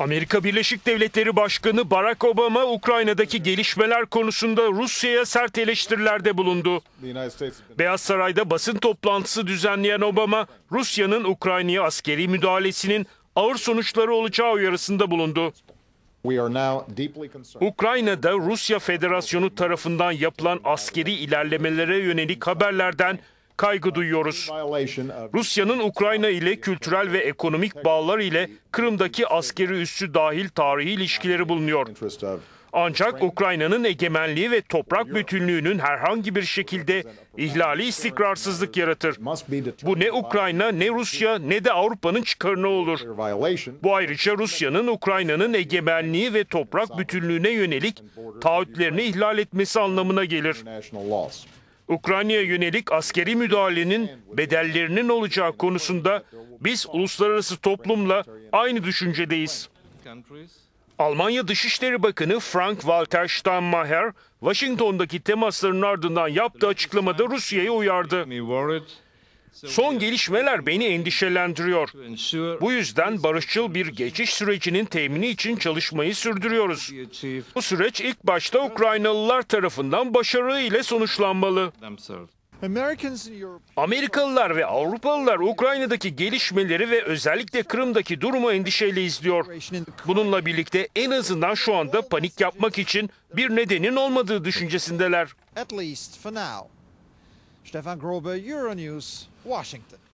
Amerika Birleşik Devletleri Başkanı Barack Obama Ukrayna'daki gelişmeler konusunda Rusya'ya sert eleştirilerde bulundu. Beyaz Saray'da basın toplantısı düzenleyen Obama, Rusya'nın Ukrayna'ya askeri müdahalesinin ağır sonuçları olacağı uyarısında bulundu. Ukrayna'da Rusya Federasyonu tarafından yapılan askeri ilerlemelere yönelik haberlerden kaygı duyuyoruz. Rusya'nın Ukrayna ile kültürel ve ekonomik bağlar ile Kırım'daki askeri üssü dahil tarihi ilişkileri bulunuyor. Ancak Ukrayna'nın egemenliği ve toprak bütünlüğünün herhangi bir şekilde ihlali istikrarsızlık yaratır. Bu ne Ukrayna ne Rusya ne de Avrupa'nın çıkarına olur. Bu ayrıca Rusya'nın Ukrayna'nın egemenliği ve toprak bütünlüğüne yönelik taahhütlerini ihlal etmesi anlamına gelir. Ukrayna'ya yönelik askeri müdahalenin bedellerinin olacağı konusunda biz uluslararası toplumla aynı düşüncedeyiz. Almanya Dışişleri Bakanı Frank-Walter Steinmeier, Washington'daki temasların ardından yaptığı açıklamada Rusya'yı uyardı. Son gelişmeler beni endişelendiriyor. Bu yüzden barışçıl bir geçiş sürecinin temini için çalışmayı sürdürüyoruz. Bu süreç ilk başta Ukraynalılar tarafından başarı ile sonuçlanmalı. Amerikalılar ve Avrupalılar Ukrayna'daki gelişmeleri ve özellikle Kırım'daki durumu endişeyle izliyor. Bununla birlikte en azından şu anda panik yapmak için bir nedenin olmadığı düşüncesindeler. Stefan Grobe, Euronews, Washington.